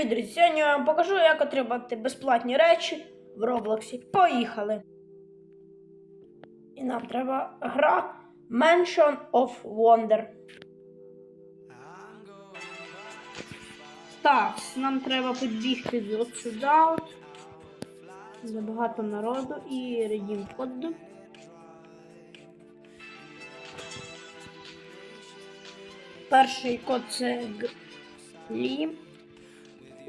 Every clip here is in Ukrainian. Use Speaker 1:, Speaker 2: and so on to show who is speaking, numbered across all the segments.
Speaker 1: привіт, друзі! Сьогодні я вам покажу, як отримати безплатні речі в Роблоксі. Поїхали! І нам треба гра Mansion of Wonder. Так, нам треба підбігти от сюди. Забагато народу і редім код. Перший код це Глім.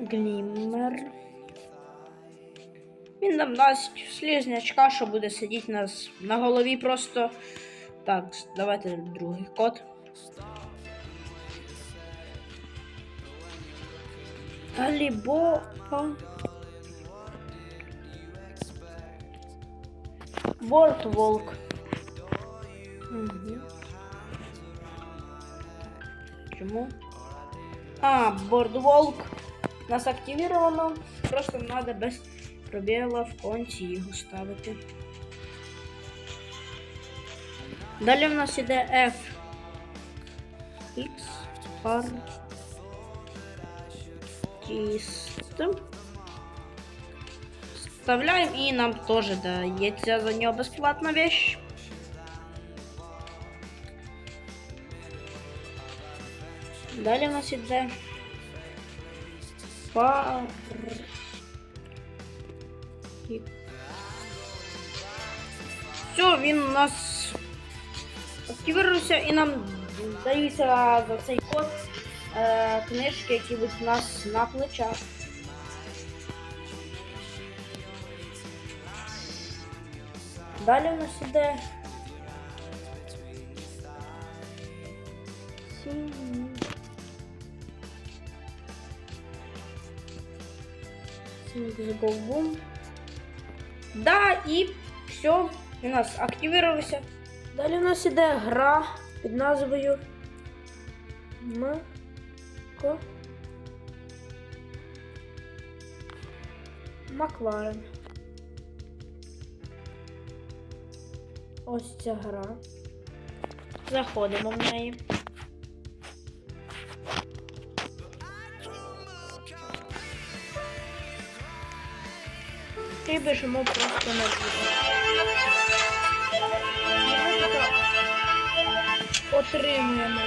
Speaker 1: Гліммер. Він нам дасть слізнячка, що буде сидіти нас на голові просто. Так, давайте другий код. Алібопа. Бортволк. Угу. Чому? А, бордволк нас активировано. Просто надо без пробіла в конці його ставити. Далі в нас іде F. X. Артист. Вставляємо і нам теж дається за нього безплатна вещь. Далі в нас іде пар. Все, він у нас активірується і нам даються за цей код е, книжки, які будуть у нас на плечах. Далі у нас іде синій. Синій Бум. Да, і все, у нас активувався. Далі у нас іде гра під назвою Мако Макларен. Ось ця гра. Заходимо в неї. І біжимо просто на двір. Отримуємо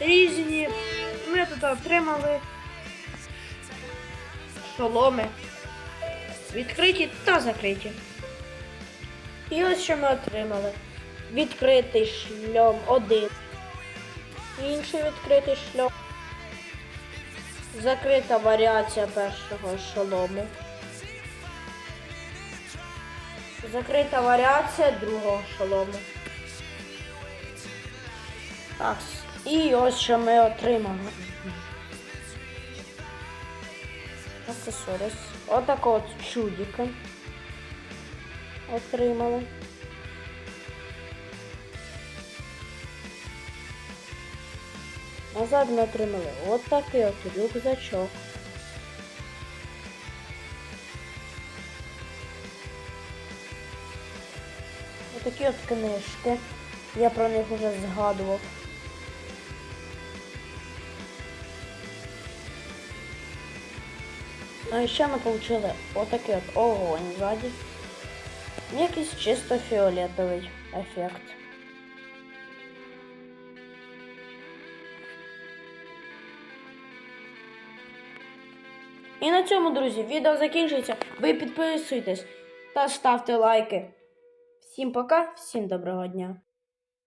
Speaker 1: різні. Ми тут отримали шоломи. Відкриті та закриті. І ось що ми отримали. Відкритий шльом один. Інший відкритий шльом. Закрита варіація першого шолому. Закрита варіація другого шолому. Так. І ось що ми отримали. Аксесорис. Отакого от чудика. Отримали. Назад ми отримали от такий от рюкзачок. Отакі от книжки. Я про них вже згадував. Ну і ще ми отримали отакий от огонь ззаді. Якийсь чисто фіолетовий ефект. І на цьому, друзі, відео закінчується. Ви підписуйтесь та ставте лайки. Всім пока, всім доброго дня!